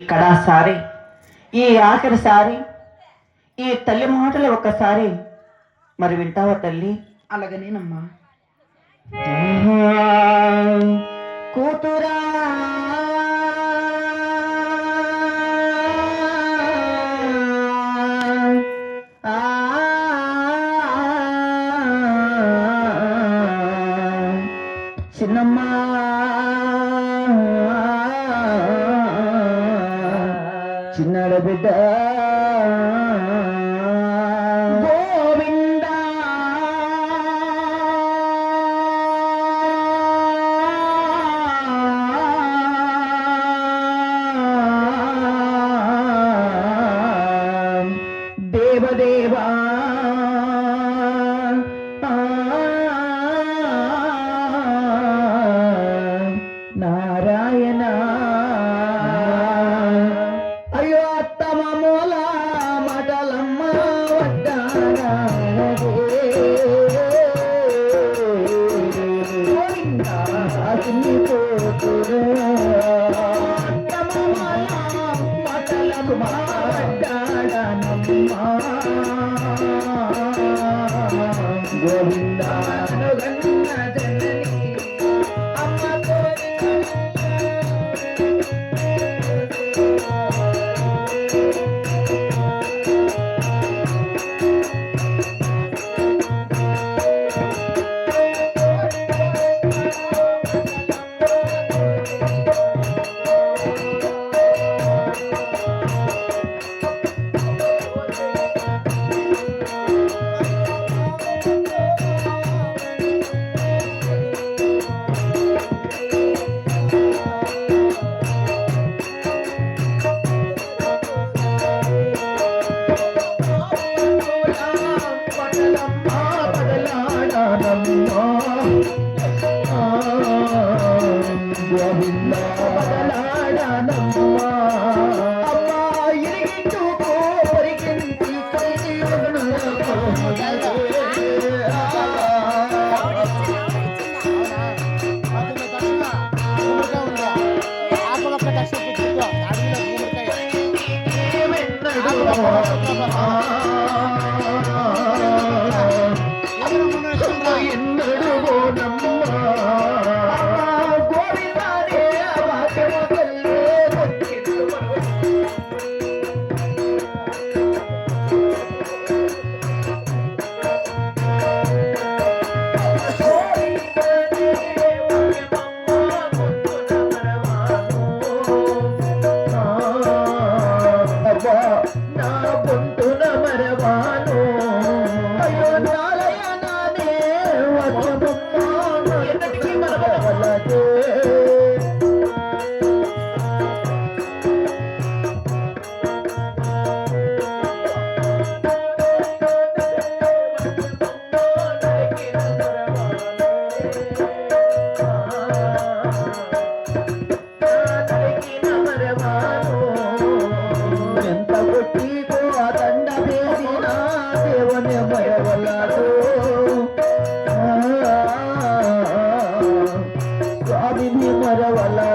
కడాసారి ఈ ఆఖరిసారి ఈ తల్లి మాటలు ఒక్కసారి మరి వింటావా తల్లి? అలాగనేనమ్మా. కూతురా. சின்னட பிட்ட ಜಗನ್ನದನ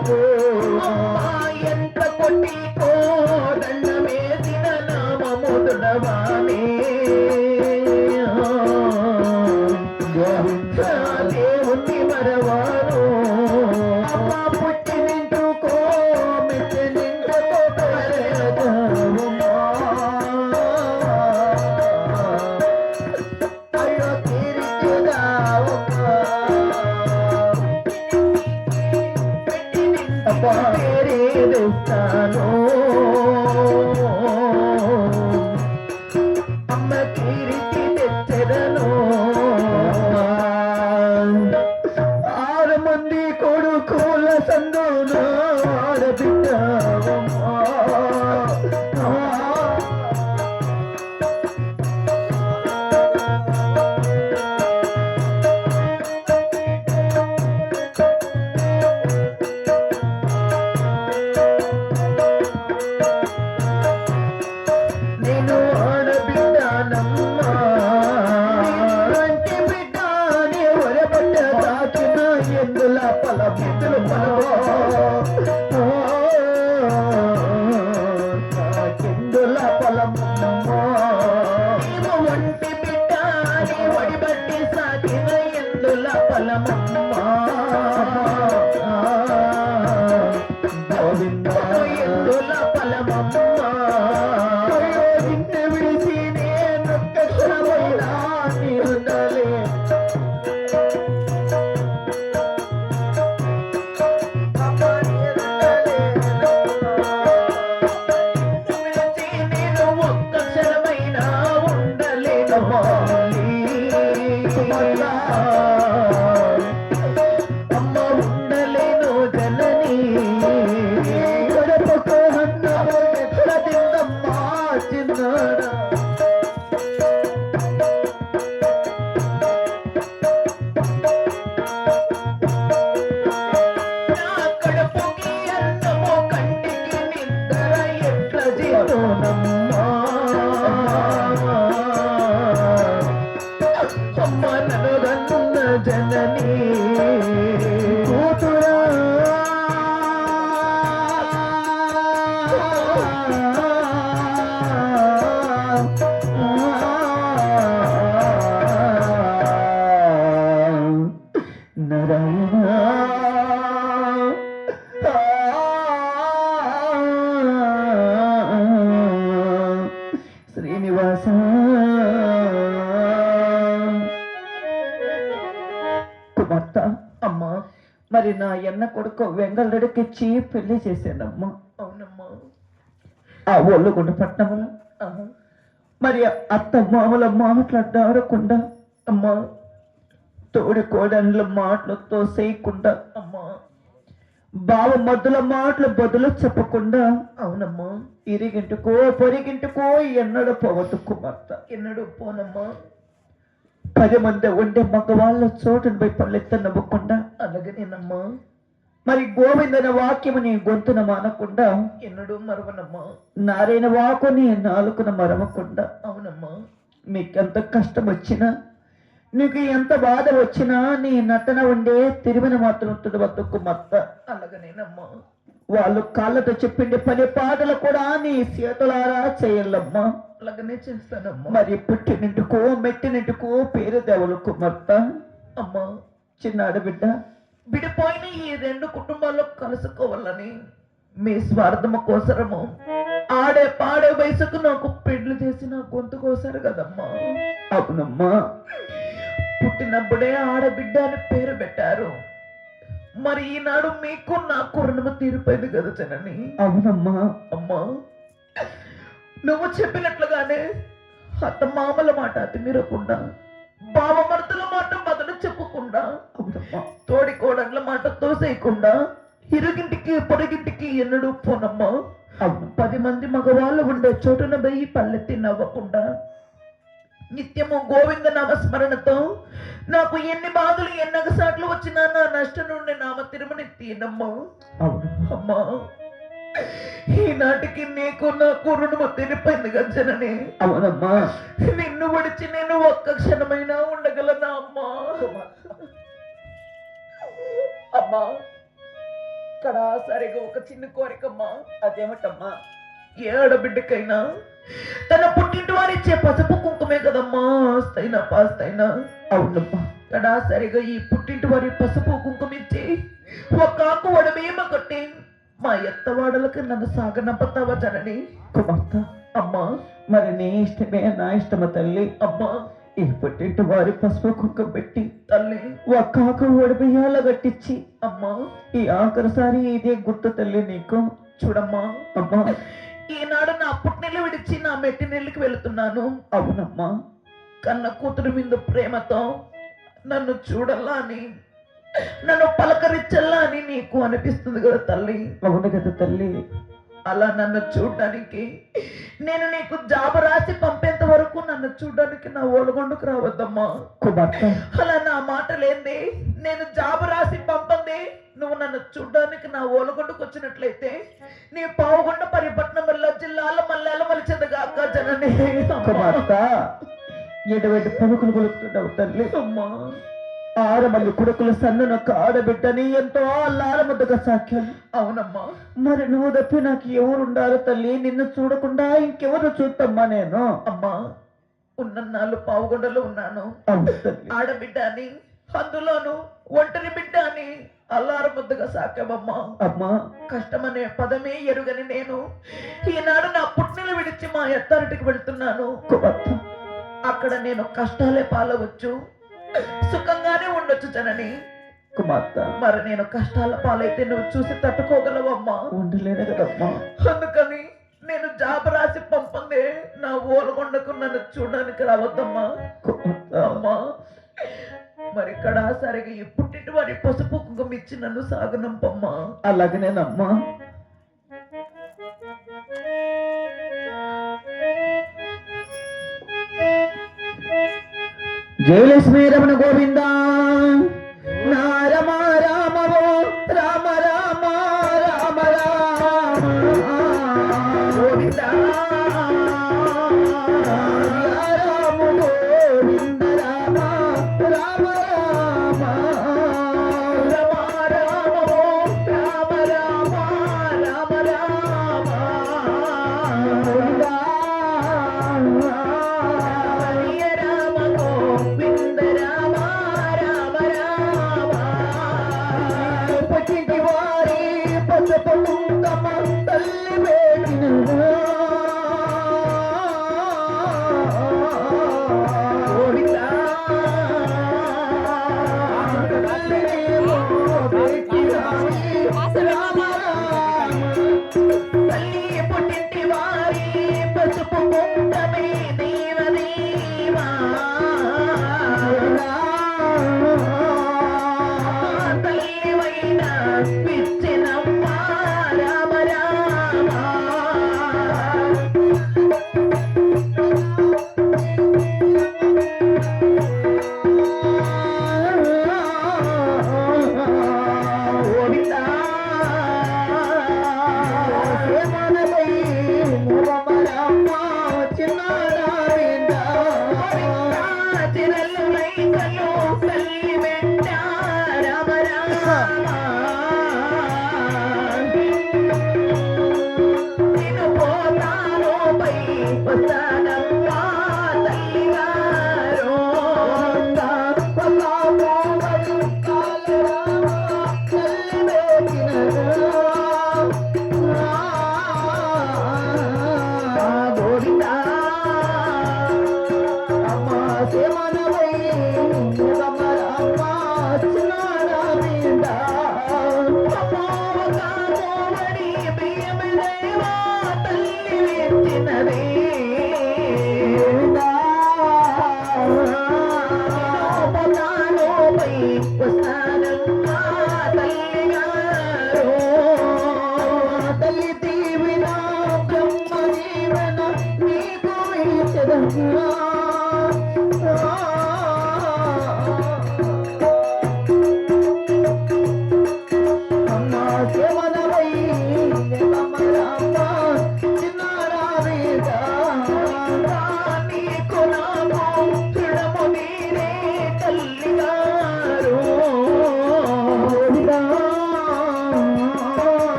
সাথে బారేస్తాను の మరి నా ఎన్న కొడుకు వెంగళరెడ్డికిచ్చి పెళ్ళి చేశానమ్మా అవునమ్మా. ఆ ఒళ్ళు పట్టణంలో మరి అత్త మామల మాట్లాడారకుండా అమ్మా. తోడి కోడన్ల మాటలతో చేయకుండా అమ్మా. బావ మద్దుల మాటలు బదులు చెప్పకుండా. అవునమ్మా. ఇరిగింటికో పొరిగింటికో ఎన్నడూ పోవద్దు కుమార్తె. ఎన్నడూ పోనమ్మా. పది మంది ఉండే మగవాళ్ళ చోటును పోయి పళ్ళెత్త నవ్వకుండా అలాగనేనమ్మా. మరి గోవిందన వాక్యము నీ గొంతున మానకుండా ఎన్నడూ మరవనమ్మా. నారాయణ వాకుని నాలుకున నాలుకన మరవకుండా అవునమ్మా. మీకెంత కష్టం వచ్చినా నీకు ఎంత బాధ వచ్చినా నీ నటన ఉండే తిరుమల మాత్రం తుడవద్దకు మత్త అలాగనేనమ్మా. వాళ్ళు కాళ్ళతో చెప్పిండే పని పాటలు కూడా నీ చేతులారా చేయాలమ్మా. అలాగనే చేస్తానమ్మా. మరి పుట్టినింటికో మెట్టినింటికో పేరు దేవులకు మత్త. అమ్మా. చిన్న ఆడబిడ్డ విడిపోయిన ఈ రెండు కుటుంబాల్లో కలుసుకోవాలని మీ స్వార్థము కోసరము. ఆడే పాడే వయసుకు నాకు పెళ్ళి చేసి నా గొంతు కోసారు కదమ్మా. అవునమ్మా. పుట్టినప్పుడే ఆడబిడ్డ అని పేరు పెట్టారు. మరి ఈనాడు మీకు నాకు రుణము తీరిపోయింది కదా జనని. అవునమ్మా. అమ్మా. నువ్వు చెప్పినట్లుగానే అత్త మామల మాట అతి మీరకుండా బావమర్తుల మాట మొదలు చెప్పకుండా తోడి కోడళ్ళ మాట తోసేయకుండా ఇరుగింటికి పొరుగింటికి ఎన్నడూ పోనమ్మా. పది మంది మగవాళ్ళు ఉండే చోటున పోయి పల్లెత్తి నవ్వకుండా నిత్యము గోవింద నామస్మరణతో నాకు ఎన్ని బాధలు ఎన్నగసాట్లు వచ్చినా నా నష్టం నుండి నామ తిరుమని తీనమ్మా. అమ్మా. ఈనాటికి నీకు నాకు రుణము తిరిపోయింది గజ్జనని అవునమ్మా. నిన్ను విడిచి నేను ఒక్క క్షణమైనా ఉండగలనా అమ్మా? అమ్మా ఇక్కడ సరిగా ఒక చిన్న కోరికమ్మా. అదేమిటమ్మా? ఏ ఆడబిడ్డకైనా తన పుట్టింటి వారు ఇచ్చే పసుపు కుంకుమే కదమ్మా ఆస్తైనా పాస్తైనా అవునమ్మా. ఇక్కడ సరిగా ఈ పుట్టింటి వారి పసుపు కుంకుమ ఇచ్చి ఒక ఆకు వడమేమ కొట్టి మా ఎత్తవాడలకు నన్ను సాగనంపతావా జనని? కుమార్తె. అమ్మా. మరి నీ ఇష్టమే నా ఇష్టమ తల్లి? అమ్మా. ఈ పుట్టింటి వారి పసుపు కుక్క పెట్టి తల్లి. ఒక్క ఆకు ఒడిబియ్యాల గట్టించి అమ్మా. ఈ ఆఖరిసారి ఇదే గుర్తు తల్లి నీకు? చూడమ్మా. అమ్మా. ఈనాడు నా పుట్టినెల్లు విడిచి నా మెట్టినెల్లికి వెళుతున్నాను. అవునమ్మా. కన్న కూతురు మీద ప్రేమతో నన్ను చూడల్లా అని. నన్ను పలకరించల్లా అని నీకు అనిపిస్తుంది కదా తల్లి? అవును కదా తల్లి. అలా నన్ను చూడడానికి నేను నీకు జాబ్ రాసి పంపేంత వరకు నన్ను చూడడానికి నా ఓలగొండకు రావద్దమ్మా. అలా నా మాట లేంది నేను జాబ్ రాసి పంపంది నువ్వు నన్ను చూడడానికి నా ఓలగొండకు వచ్చినట్లయితే నీ పావుగొండ పరిపట్నం వల్ల జిల్లాలో మల్లాల మలిచెదగాక జనని. ఎటువంటి పలుకులు కొలుపుతున్నావు తల్లి? అమ్మా. ఆరు మంది కొడుకులు సన్ననొక్క ఆడబిడ్డని ఎంతో అల్లారముద్దగా సాక్ష్యం. అవునమ్మా. మరి నువ్వు తప్పి నాకు ఎవరు ఉండాలి తల్లి? నిన్ను చూడకుండా ఇంకెవరు చూద్దమ్మా నేను? అమ్మా ఉన్నన్నాళ్ళు పావుగొండలో ఉన్నాను. ఆడబిడ్డ అని అందులోను ఒంటరి బిడ్డ అని అల్లారు ముద్దుగా సాకామమ్మా అమ్మా. కష్టమనే పదమే ఎరుగని నేను ఈనాడు నా పుట్టిన విడిచి మా ఎత్తారింటికి వెళ్తున్నాను. అక్కడ నేను కష్టాలే పాలవచ్చు. సుఖంగానే ఉండొచ్చు జనని. కుమార్తె. మరి నేను కష్టాల పాలైతే నువ్వు చూసి తట్టుకోగలవమ్మా. ఉండలేను కదమ్మా. అందుకని నేను జాబ్ రాసి పంపందే నా ఓలగొండకు నన్ను చూడడానికి రావద్దమ్మా. అమ్మా మరి ఇక్కడ సరిగా పుట్టింటి వారి పసుపు కుంకుమ ఇచ్చి నన్ను సాగనంపమ్మా. అలాగనేనమ్మా. జయలక్ష్మీ రమణ గోవిందా. గోవిందా.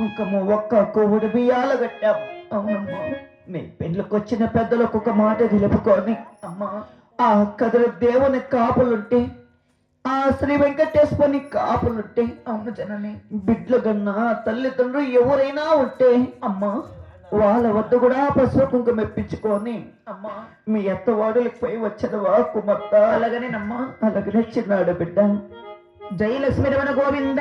కుంకుమ ఒక్క కొవ్వుడు బియ్యాల కట్టాము అవునమ్మా మీ పెళ్ళికి వచ్చిన పెద్దలకు ఒక మాట తెలుపుకొని అమ్మా ఆ కథల దేవుని కాపులుంటే ఆ శ్రీ వెంకటేశ్వరుని కాపులుంటే అవును జనని బిడ్ల కన్నా తల్లిదండ్రులు ఎవరైనా ఉంటే అమ్మా వాళ్ళ వద్ద కూడా పసుపు కుంకుమ మెప్పించుకొని అమ్మా మీ అత్తవాడులకు పోయి వచ్చినవా కుమార్తె? అలాగనేనమ్మా. అలాగనే చిన్నాడు బిడ్డ. జై లక్ష్మీ రమణ గోవింద